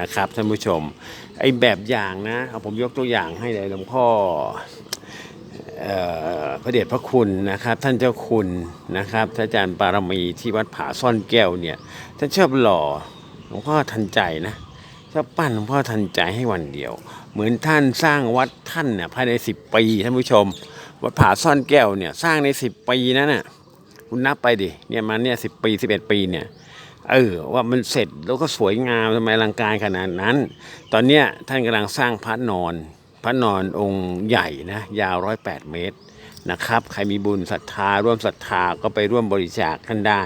นะครับท่านผู้ชม ไอ้แบบอย่างนะเอาผมยกตัวอย่างให้เลยหลวงพ่อพระเดชพระคุณนะครับ ท่านเจ้าคุณนะครับท่านอาจารย์ปารมีที่วัดผาซ่อนแก้วเนี่ยท่านชอบหล่อหลวงพ่อทันใจนะชอบปั้นหลวงพ่อทันใจให้วันเดียว เหมือนท่านสร้างวัดท่านเนี่ยภายใน10ปีท่านผู้ชม วัดผาซ่อนแก้วเนี่ยสร้างใน10ปีนั้นน่ะคุณนับไปดิเนี่ยมันเนี่ยสิบปี11ปีเนี่ย เออว่ามันเสร็จแล้วก็สวยงามทำไมอลังการขนาดนั้น ตอนเนี้ยท่านกำลังสร้างพระนอน พระนอนองค์ใหญ่นะยาว108เมตรนะครับ ใครมีบุญศรัทธา ร่วมศรัทธาก็ไปร่วมบริจาคท่านได้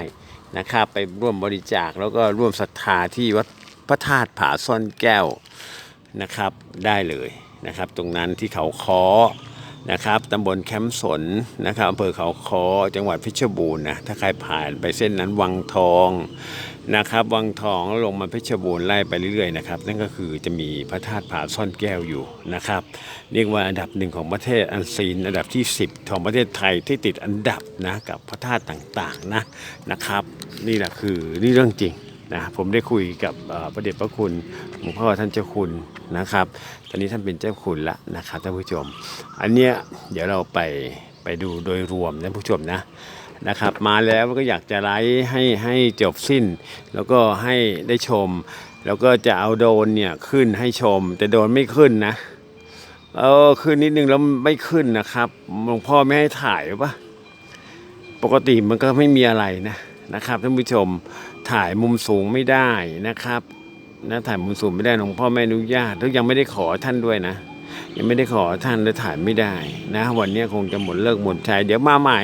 นะครับ ไปร่วมบริจาคแล้วก็ร่วมศรัทธาที่วัดพระธาตุผาซ่อนแก้วนะครับได้เลยนะครับ ตรงนั้นที่เขาคอนะครับตำบลแคมป์สนนะครับอำเภอเขาคอจังหวัดเพชรบูรณ์นะถ้าใครผ่านไปเส้นนั้นวังทอง นะครับวังทองแล้วลงมาเพชรบูรณ์ไล่ไปเรื่อยๆนะครับนั่นก็คือจะมีพระธาตุผาซ่อนแก้วอยู่นะครับเรียกว่าอันดับหนึ่งของประเทศอันซีนอันดับที่ 10 ของประเทศไทยที่ติดอันดับนะกับพระธาตุต่างๆนะนะครับ นี่แหละคือนี่เรื่องจริงนะผมได้คุยกับเอ่อพระเดชพระคุณหลวงพ่อท่านเจ้าคุณนะครับ ตอนนี้ท่านเป็นเจ้าคุณแล้วนะครับท่านผู้ชม อันเนี้ยเดี๋ยวเราไปไปดูโดยรวมท่านผู้ชมนะ นะครับมาแล้วก็อยากจะไลฟ์ให้ให้จบสิ้น แล้วก็ให้ได้ชม แล้วก็จะเอาโดนเนี่ยขึ้นให้ชม แต่โดนไม่ขึ้นนะเออขึ้นนิดนึงแล้วไม่ขึ้นนะครับหลวงพ่อไม่ให้ถ่ายปะปกติมันก็ไม่มีอะไรนะนะครับท่านผู้ชมถ่ายมุมสูงไม่ได้นะครับนะถ่ายมุมสูงไม่ได้หลวงพ่อไม่อนุญาตแล้วยังไม่ได้ขอท่านด้วยนะ ยังไม่ได้ขอท่านแล้วถ่ายไม่ได้นะ วันนี้คงจะหมดเลิกหมดชัยเดี๋ยวมาใหม่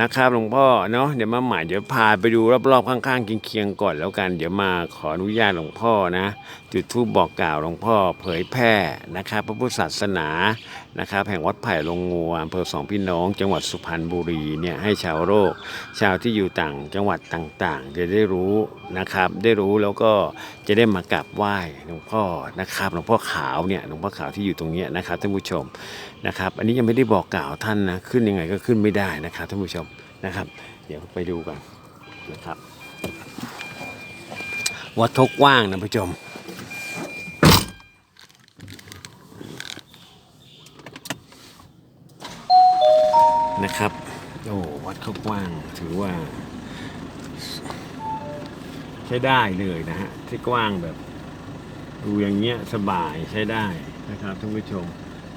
นะครับหลวงพ่อเนาะเดี๋ยวมาใหม่เดี๋ยวพาไปดูรอบๆข้างๆเคียงๆก่อนแล้วกัน เดี๋ยวมาขออนุญาตหลวงพ่อนะ จุดธูปบอกกล่าวหลวงพ่อเผยแพร่นะครับ พระพุทธศาสนา นะครับแห่งวัดไผ่ลงงัวอำเภอสองพี่น้อง จังหวัดสุพรรณบุรีเนี่ยให้ชาวโลกชาวที่อยู่ต่างจังหวัดต่างๆ จะได้รู้นะครับ ได้รู้แล้วก็จะได้มากราบไหว้หลวงพ่อนะครับหลวงพ่อขาวเนี่ยหลวงพ่อขาวที่อยู่ตรงนี้นะครับท่านผู้ชมนะครับ อันนี้ยังไม่ได้บอกกล่าวท่านนะขึ้นยังไงก็ขึ้นไม่ได้นะครับท่านผู้ชมนะครับ เดี๋ยวไปดูกันนะครับวัดทกว่างนะผู้ชม นะครับ โอ้วัดเขากว้างถือว่า ใช้ได้เลยนะฮะที่กว้างแบบ ดูอย่างเงี้ยสบายใช้ได้นะครับท่านผู้ชม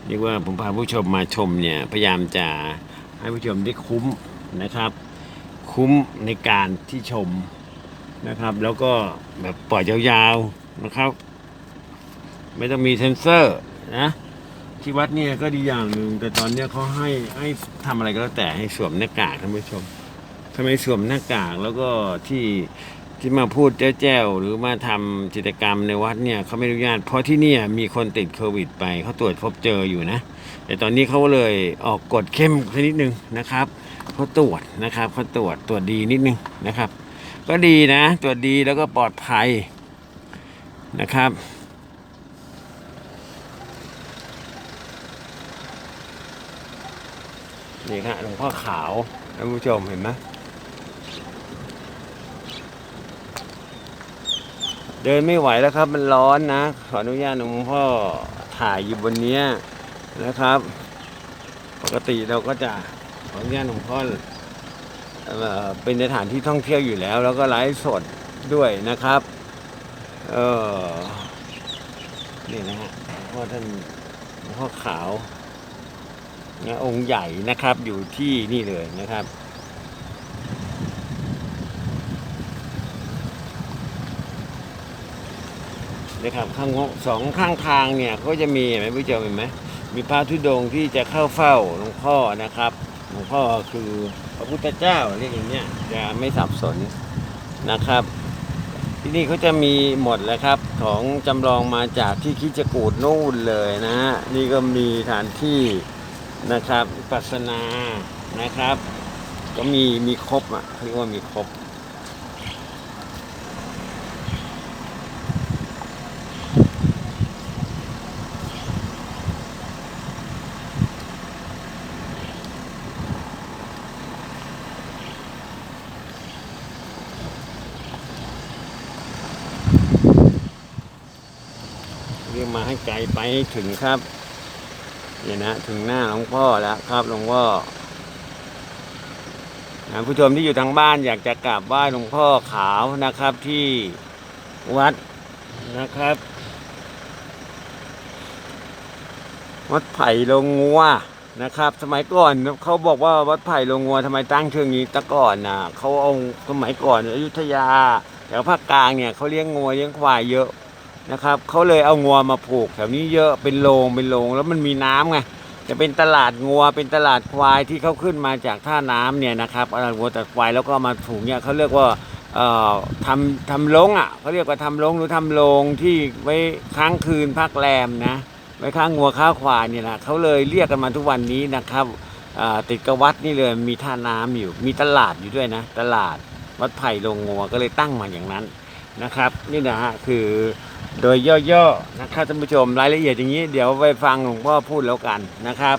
เรียกว่าผมพาผู้ชมมาชมเนี่ยพยายามจะให้ผู้ชมได้คุ้มนะครับ คุ้มในการที่ชมนะครับ แล้วก็แบบปล่อยยาวๆนะครับ ไม่ต้องมีเซนเซอร์นะ ที่วัดเนี่ยก็ดีอย่างหนึ่งแต่ตอนเนี้ยเขาให้ให้ทำอะไรก็แล้วแต่ให้สวมหน้ากากท่านผู้ชมทำไมสวมหน้ากากแล้วก็ที่ที่มาพูดแจ้วๆหรือมาทำกิจกรรมในวัดเนี่ยเขาไม่อนุญาตเพราะที่เนี่ยมีคนติดโควิดไปเขาตรวจพบเจออยู่นะ แต่ตอนนี้เขาเลยออกกฎเข้มขึ้นนิดนึงนะครับเขาตรวจนะครับเขาตรวจตรวจดีนิดนึงนะครับ ก็ดีนะ ตรวจดีแล้วก็ปลอดภัยนะครับ นี่ครับหลวงพ่อขาวท่านผู้ชมเห็นไหมเดินไม่ไหวแล้วครับ มันร้อนนะขออนุญาตหลวงพ่อถ่ายอยู่บนเนี้ยนะครับ ปกติเราก็จะขออนุญาตหลวงพ่อเอ่อเป็นสถานที่ท่องเที่ยวอยู่แล้ว แล้วก็ไลฟ์สดด้วยนะครับเออนี่นะฮะหลวงพ่อท่านหลวงพ่อขาว นะองค์ใหญ่นะครับอยู่ที่นี่เลยนะครับ นะครับข้างสองข้างทางเนี่ยเขาจะมีเห็นไหมผู้ชมเห็นไหมมีพระธุดงค์ที่จะเข้าเฝ้าหลวงพ่อนะครับหลวงพ่อคือพระพุทธเจ้าเรียกอย่างเงี้ยจะไม่สับสนนะครับ ที่นี่เขาจะมีหมดแล้วครับของจำลองมาจากที่คิดจกูดนู่นเลยนะฮะนี่ก็มีฐานที่ นะครับวิปัสสนานะครับ ก็มีมีครบอะเรียกว่ามีครบมาให้ไกลไปให้ถึงครับ เนี่ยนะถึงหน้าหลวงพ่อแล้วครับหลวงพ่อนะผู้ชมที่อยู่ทางบ้านอยากจะกราบไหว้หลวงพ่อขาวนะครับที่วัดนะครับ วัดไผ่ลงงัวนะครับ สมัยก่อนเขาบอกว่าวัดไผ่ลงงัวทำไมตั้งชื่อนี้ตะก่อนนะเขาเอาสมัยก่อนอยุธยาแถวภาคกลางเนี่ยเขาเลี้ยงงัวเลี้ยงควายเยอะ นะครับเขาเลยเอางัวมาผูกแถวนี้เยอะเป็นโรงเป็นโรงแล้วมันมีน้ำไงจะเป็นตลาดงัวเป็นตลาดควายที่เขาขึ้นมาจากท่าน้ำเนี่ยนะครับเอาดงัวตัดควายแล้วก็มาถูกเนี่ยเขาเรียกว่าทำทำลงอะเขาเรียกว่าทำลงหรือทำโรงที่ไว้ค้างคืนพักแรมนะไว้ข้างงัวข้าควายเนี่ยนะเขาเลยเรียกกันมาทุกวันนี้นะครับติดกับวัดนี่เลยมีท่าน้ำอยู่ มีตลาดอยู่ด้วยนะ ตลาดวัดไผ่ลงงัวก็เลยตั้งมาอย่างนั้น นะครับ นี่นะฮะคือโดยย่อๆนะครับท่านผู้ชมรายละเอียดอย่างนี้ เดี๋ยวไปฟังหลวงพ่อพูดแล้วกันนะครับ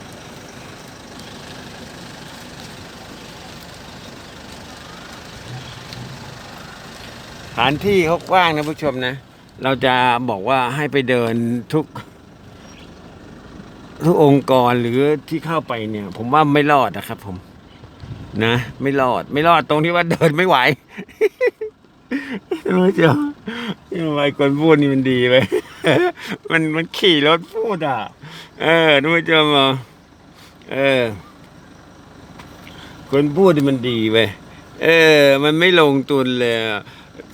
สถานที่เขากว้างนะผู้ชมนะ เราจะบอกว่าให้ไปเดินทุก ทุกองค์กรหรือที่เข้าไปเนี่ย ผมว่าไม่รอดนะครับผม นะ ไม่รอด ไม่รอดตรงที่ว่าเดินไม่ไหว รู้จักทำไมคนพูดนี่มันดีไปมันมันขี่รถพูดอะ เออรู้จักมาเออ คนพูดนี่มันดีไปเออ มันไม่ลงทุนเลย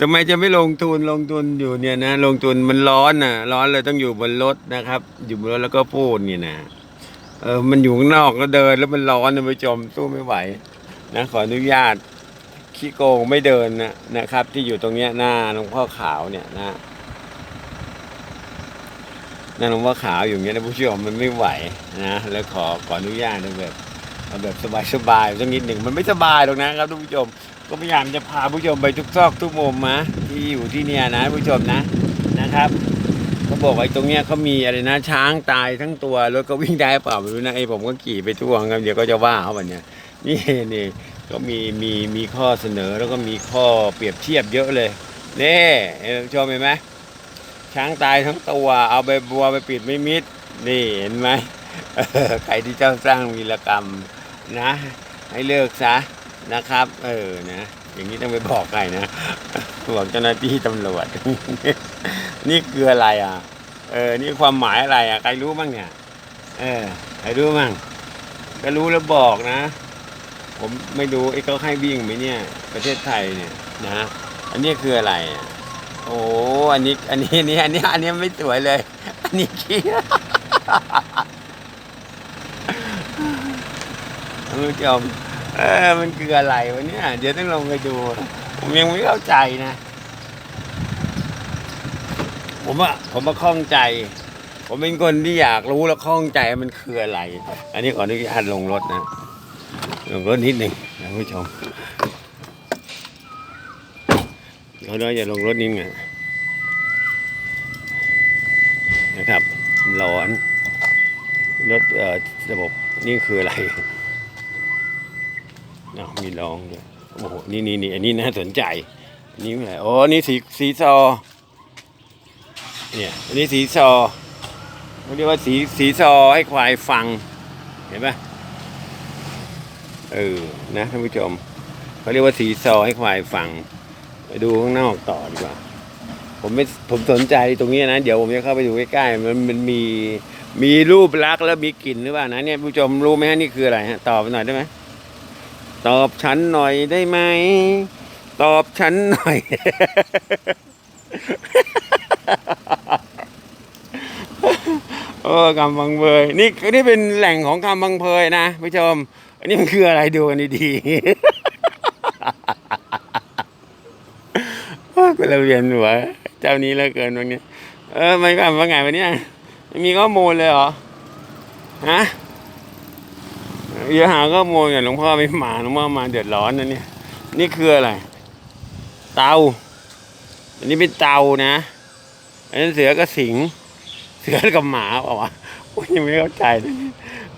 ทำไมจะไม่ลงทุนลงทุนอยู่เนี่ยนะลงทุนมันร้อนน่ะ ร้อนเลยต้องอยู่บนรถนะครับ อยู่บนรถแล้วก็พูดนี่นะเออ มันอยู่ข้างนอกก็เดิน แล้วมันร้อนนะผู้ชมสู้ไม่ไหว นะขออนุญาต ขี้โกงไม่เดินนะนะครับ ที่อยู่ตรงเนี้ยหน้าหลวงพ่อขาวเนี่ยนะหน้าหลวงพ่อขาวอยู่เงี้ยนะผู้ชมมันไม่ไหวนะแล้วขอขออนุญาตนะแบบเอาแบบสบายๆสักนิดหนึ่งมันไม่สบายหรอกนะครับทุกผู้ชม ก็พยายามจะพาผู้ชมไปทุกซอกทุกมุมนะที่อยู่ที่เนี่ยนะผู้ชมนะนะครับเขาบอกไอ้ตรงเนี้ยเขามีอะไรนะช้างตายทั้งตัวรถก็วิ่งได้เปล่าไม่รู้นะไอ้ผมก็ขี่ไปทั่วครับเดี๋ยวก็จะว่าเขาแบบเนี้ยนี่นี่ ก็มีมีมีข้อเสนอแล้วก็มีข้อเปรียบเทียบเยอะเลยนี่เห็นชมเห็นไหมช้างตายทั้งตัวเอาใบบัวไปปิดไม่มิด นี่เห็นไหมใครที่เจ้าสร้างวีรกรรมนะ ให้เลิกซะนะครับ เออนะ อย่างนี้ต้องไปบอกใครนะบอกเจ้าหน้าที่ตำรวจ นี่คืออะไรอะ เออ นี่ความหมายอะไรอะ ใครรู้บ้างเนี่ย เออ ใครรู้บ้างก็รู้แล้วบอกนะ ผมไม่รู้ไอ้เขาให้วิ่งไหมเนี่ย ประเทศไทยเนี่ยนะ อันนี้คืออะไรโอ้อันนี้ อันนี้อันนี้อันนี้อันนี้ไม่สวยเลย อันนี้ขี้ท่านผู้ชมเออมันคืออะไรวะเนี่ย เดี๋ยวต้องลงไปดู ผมยังไม่เข้าใจนะ ผมว่าผมมาข้องใจ ผมเป็นคนที่อยากรู้แล้วข้องใจมันคืออะไร อันนี้ขออนุญาตลงรถนะ ลงรถนิดหนึ่งนะผู้ชมเขาน้อยอย่าลงรถนิดหนึ่งนะครับร้อนรถระบบนี่คืออะไรเนะมีรองด้วยโอ้โหนี่นี่นี่อันนี้น่าสนใจอันนี้อะไรโอ้นี่สีสีซอเนี่ยอันนี้สีซอเรียกว่าสีสีซอให้ควายฟังเห็นปะ เออนะท่านผู้ชมเขาเรียกว่าสีซอให้ควายฟัง ไปดูข้างนอกต่อดีกว่า ผมไม่ผมสนใจตรงนี้นะ เดี๋ยวผมจะเข้าไปดูใกล้ๆมันมันมีมีรูปลักษณ์แล้วมีกลิ่นหรือเปล่านะเนี่ยผู้ชมรู้ไหมฮะนี่คืออะไรฮะตอบหน่อยได้ไหมตอบฉันหน่อยได้ไหมตอบฉันหน่อย โอ้คำบังเพยนี่นี่เป็นแหล่งของคำบังเพยนะผู้ชม อันนี้มันคืออะไรดูกันดีๆก็เราเรียนหัวเจ้านี้แล้วเกินวันนี้ เออไม่กันว่าไงวันนี้ไม่มีข้อมูลเลยเหรอ ฮะอย่าหาข้อมูลอย่างหลวงพ่อไม่มาหลวงพ่อมาเดือดร้อนนะเนี่ย นี่คืออะไร เตา อันนี้เป็นเตานะ อันนั้นเสือกับสิง เสือกับหมาเปล่าวะโอ้ยยังไม่เข้าใจ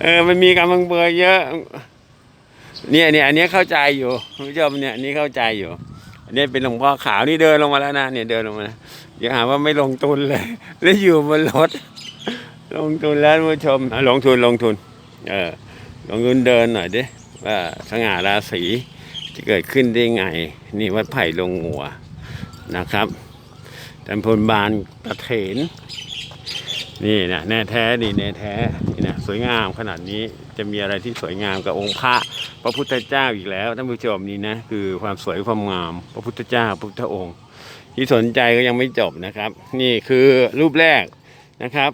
เออ มันมีการบังเบอเยอะ เนี่ยเนี่ยอันนี้เข้าใจอยู่คุณผู้ชมเนี่ยอันนี้เข้าใจอยู่ อันนี้เป็นหลวงพ่อขาวนี่เดินลงมาแล้วนะเนี่ยเดินลงมาอย่าหาว่าไม่ลงทุนเลย แล้วอยู่บนรถ ลงทุนแล้วผู้ชมลงทุนลงทุน เออลงทุนเดินหน่อยดิว่าสง่าราศีจะเกิดขึ้นได้ไง นี่วัดไผ่ลงหัวนะครับตำบลบานตะเถน นี่นะแน่แท้ดีแน่แท้นี่นะสวยงามขนาดนี้จะมีอะไรที่สวยงามกับองค์พระพระพุทธเจ้าอีกแล้วท่านผู้ชมนี่นะคือความสวยความงามพระพุทธเจ้าพระพุทธองค์ ที่สนใจก็ยังไม่จบนะครับ นี่คือรูปแรกนะครับ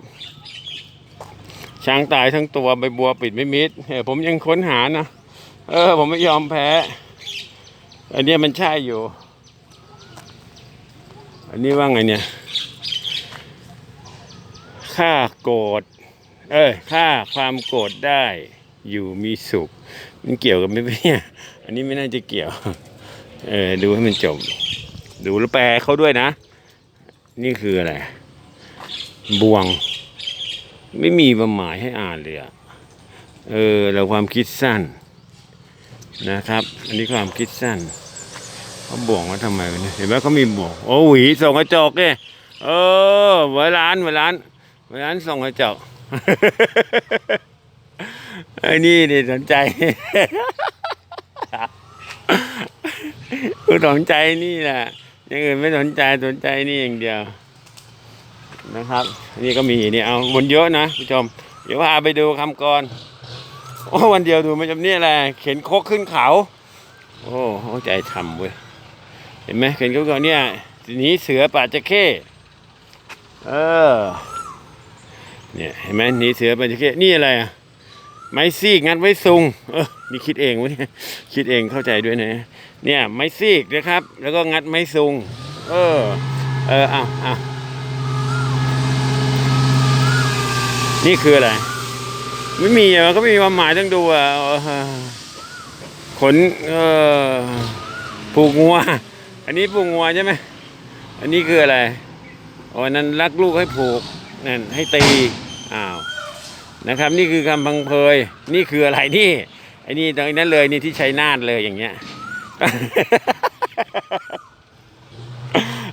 ช้างตายทั้งตัวใบบัวปิดไม่มิดเออผมยังค้นหานะเออ ผมไม่ยอมแพ้ อันนี้มันใช่อยู่ อันนี้ว่าไงเนี่ย ฆ่าโกรธเอ้ยฆ่าความโกรธได้อยู่มีสุข มันเกี่ยวกันไหมเนี่ยอันนี้ไม่น่าจะเกี่ยว เออดูให้มันจบ ดูแล้วแปลเขาด้วยนะ นี่คืออะไรบวง ไม่มีความหมายให้อ่านเลยอะเออเราความคิดสั้นนะครับ อันนี้ความคิดสั้นเขาบ่วงว่าทำไมเห็นไหมเขามีบ่วงโอ้หวีส่องกระจกเนี่ยเออไว้ร้านไว้ร้าน ว้ร้นส่งกระจกไอ้นี่นี่สนใจกูสนใจนี่แหละอย่างอื่นไม่สนใจสนใจนี่อย่างเดียว นะครับ นี่ก็มีนี่เอาบนเยอะนะผู้ชม เดี๋ยวพาไปดูคำกรโอ้วันเดียวดูมันจะนี่อะไรเข็นโคกขึ้นเขา โอ้ใจทำเว้ยเห็นไหมเข็นโคกเขาเนี่ยทีนี้เสือป่าจะเข้เออ เนี่ยเห็นไหมหนีเสือป่าจะเข้นี่อะไรอะไม้ซีกงัดไว้ซุงเออนี่คิดเองวะเนี่ยคิดเองเข้าใจด้วยนะเนี่ยไม้ซีกนะครับ แล้วก็งัดไม้ซุงเออเออเอาเอานี่คืออะไร ไม่มีอะมันก็ไม่มีความหมายต้องดูอะออขนเออผูกงัว อันนี้ผูกงัวใช่ไหมอันนี้คืออะไรอ๋อนั้นรักลูกให้ผูกนั่นให้ตี อ้าวนะครับนี่คือคำพังเพยนี่คืออะไรนี่ไอ้นี่ตรงนั้นเลยนี่ที่ชัยนาทเลยอย่างเงี้ย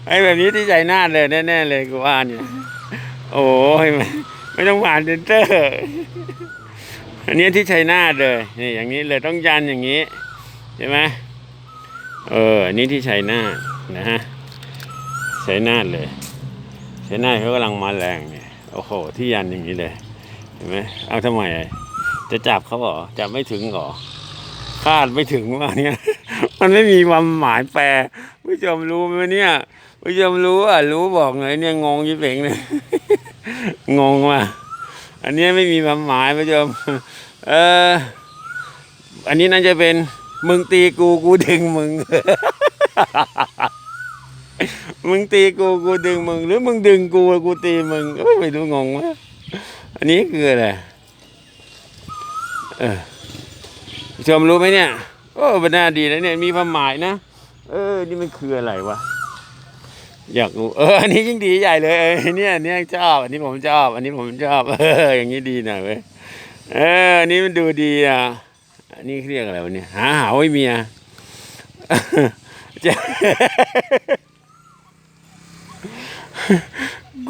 ไอ้แบบนี้ที่ชัยนาทเลยแน่ๆเลยกูว่าเนี่ยโอ้ยไม่ไม่ต้องหวานเดนเตอร์อันนี้ที่ชัยนาทเลยนี่อย่างนี้เลยต้องยันอย่างนี้ใช่ไหมเอออันนี้ที่ชัยนาทนะฮะชัยนาทเลยชัยนาทเขากำลังมาแรงเนี่ย โอ้โห ที่ยันอย่างนี้เลย เห็นไหมเอาทำไม จะจับเขาเหรอ จับไม่ถึงหรอ คาดไม่ถึงว่าเนี่ย มันไม่มีความหมายแปลผู้ชมรู้ไหมเนี่ยผู้ชมรู้อะ รู้บอกหน่อยเนี่ยงงยิ่งเป่งเลยงงว่ะ อันนี้ไม่มีความหมายผู้ชม เออ อันนี้น่าจะเป็นมึงตีกูกูดึงมึง มึงตีกูกูดึงมึง หรือมึงดึงกูกูตีมึงไม่รู้งงวะอันนี้คืออะไรเออชมรู้ไหมเนี่ยโอ้เป็นหน้าดีนะเนี่ยมีความหมายนะเออ นี่มันคืออะไรวะอยากรู้เอออันนี้ยิ่งดีใหญ่เลยเออเนี่ยอันนี้ชอบอันนี้ผมชอบอันนี้ผมชอบเอออย่างนี้ดีหน่อยเว้ยเอออันนี้มันดูดีอะอันนี้เรียกอะไรวะเนี่ยหาหาไว้เมียจะ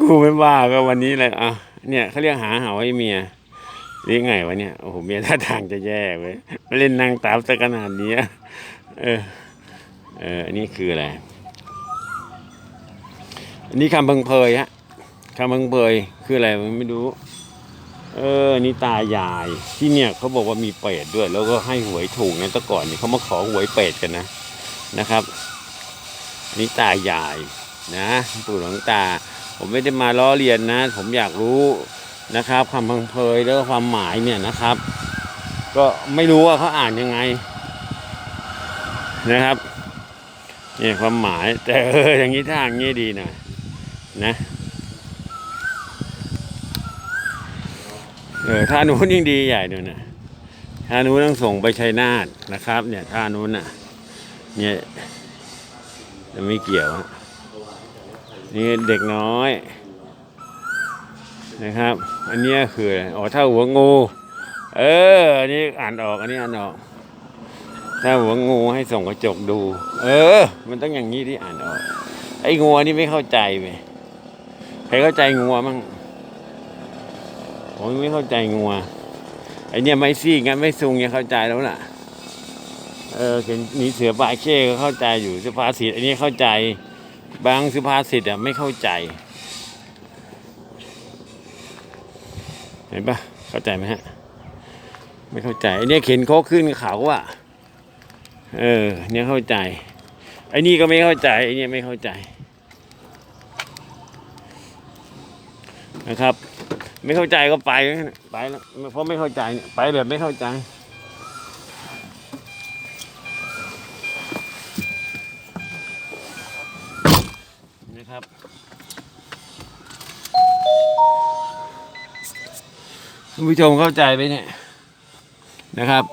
กูไม่ว่าก็วันนี้เลยอะเนี่ยเขาเรียกหาหาวให้เมียหรือไงวะเนี่ยโอ้โหเมียท่าทางจะแย่เว้ยมาเล่นนางตามซะขนาดนี้เออเอออันนี้คืออะไรอันนี้คำพังเพยฮะคำพังเพยคืออะไรไม่รู้ เออนี่ตายายที่เนี่ยเขาบอกว่ามีเป็ดด้วย แล้วก็ให้หวยถูกนะแต่ก่อนเนี่ยเขามาขอหวยเป็ดกันนะนะครับนนี่ตายาย นะปู่หลวงตา ผมไม่ได้มาล้อเลียนนะ ผมอยากรู้นะครับคำพังเพยแล้วก็ความหมายเนี่ยนะครับ ก็ไม่รู้ว่าเขาอ่านยังไง นะครับนี่ความหมายแต่เอออย่างนี้ทางนี้ดีหน่อยนะเออท่านู้นยิ่งดีใหญ่เลยนะท่านู้นต้องส่งไปชัยนาทนะครับ เนี่ยท่านู้นน่ะ เนี่ยจะไม่เกี่ยวฮะ นี่เด็กน้อยนะครับ อันนี้คืออ๋อท่าหัวงู เอออันนี้อ่านออกอันนี้อ่านออก ถ้าหัวงูให้ส่งกระจกดู เออ มันต้องอย่างนี้ที่อ่านออก ไอ้งัวนี่ไม่เข้าใจเว้ยใครเข้าใจงัวมั่งผมไม่เข้าใจงัวไอเนี่ยไม่ซี่งั้นไม่ซุงเนี่ยเข้าใจแล้วล่ะ เออเห็นมีเสือปลาเค้ก็เข้าใจอยู่เสุภาษิตอันนี้เข้าใจ บางสุภาษิตอะไม่เข้าใจ เห็นปะเข้าใจไหมฮะ ไม่เข้าใจไอเนี่ยเข็นโคกขึ้นเขาอะเออ เนี่ยเข้าใจ ไอ้นี่ก็ไม่เข้าใจไอ้นี่ไม่เข้าใจนะครับ ไม่เข้าใจก็ไปไปแล้วเพราะไม่เข้าใจไปแบบไม่เข้าใจ คุณผู้ชมเข้าใจไหมเนี่ยนะครับ